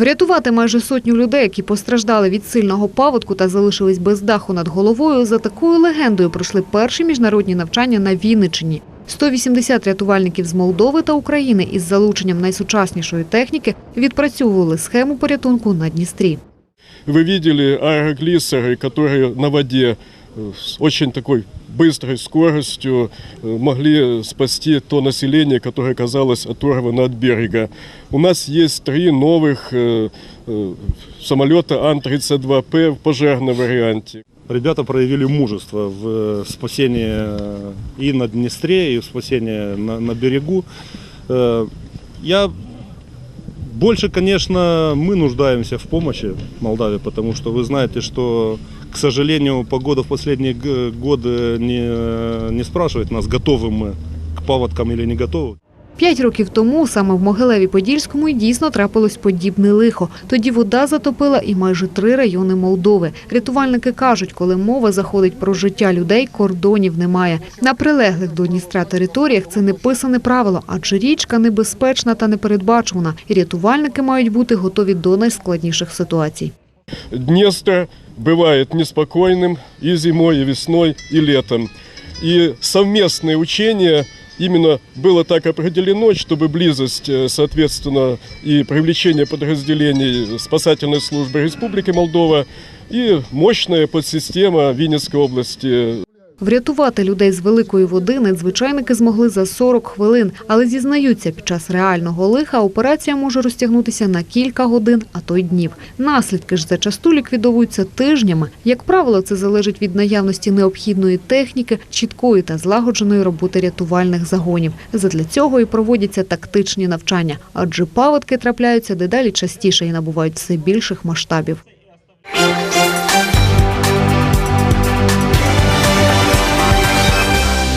Врятувати майже сотню людей, які постраждали від сильного паводку та залишились без даху над головою, за такою легендою пройшли перші міжнародні навчання на Вінниччині. 180 рятувальників з Молдови та України із залученням найсучаснішої техніки відпрацьовували схему порятунку на Дністрі. Вы видели аэроглиссеры, которые на воде э, с очень такой быстрой скоростью э, могли спасти то население, которое оказалось оторвано от берега. У нас есть три новых э, э, самолета Ан-32П в пожарном варианте. Ребята проявили мужество в спасении и на Днестре, и в спасении на, на берегу. Я больше, конечно, мы нуждаемся в помощи Молдавии, потому что вы знаете, что, к сожалению, погода в последние г- годы не, не спрашивает нас, готовы мы к паводкам или не готовы. П'ять років тому саме в Могилеві-Подільському й дійсно трапилось подібне лихо. Тоді вода затопила і майже три райони Молдови. Рятувальники кажуть, коли мова заходить про життя людей, кордонів немає. На прилеглих до Дністра територіях це неписане правило, адже річка небезпечна та непередбачувана, і рятувальники мають бути готові до найскладніших ситуацій. Днестр бывает неспокойным и зимой, и весной, и летом. И совместные учения именно было так определено, чтобы близость, э, соответственно, и привлечение подразделений спасательной службы Республики Молдова и мощная подсистема Винницкой области Врятувати людей з великої води надзвичайники змогли за 40 хвилин, але зізнаються, під час реального лиха операція може розтягнутися на кілька годин, а то й днів. Наслідки ж зачасту ліквідовуються тижнями. Як правило, це залежить від наявності необхідної техніки, чіткої та злагодженої роботи рятувальних загонів. Задля цього і проводяться тактичні навчання, адже паводки трапляються дедалі частіше і набувають все більших масштабів.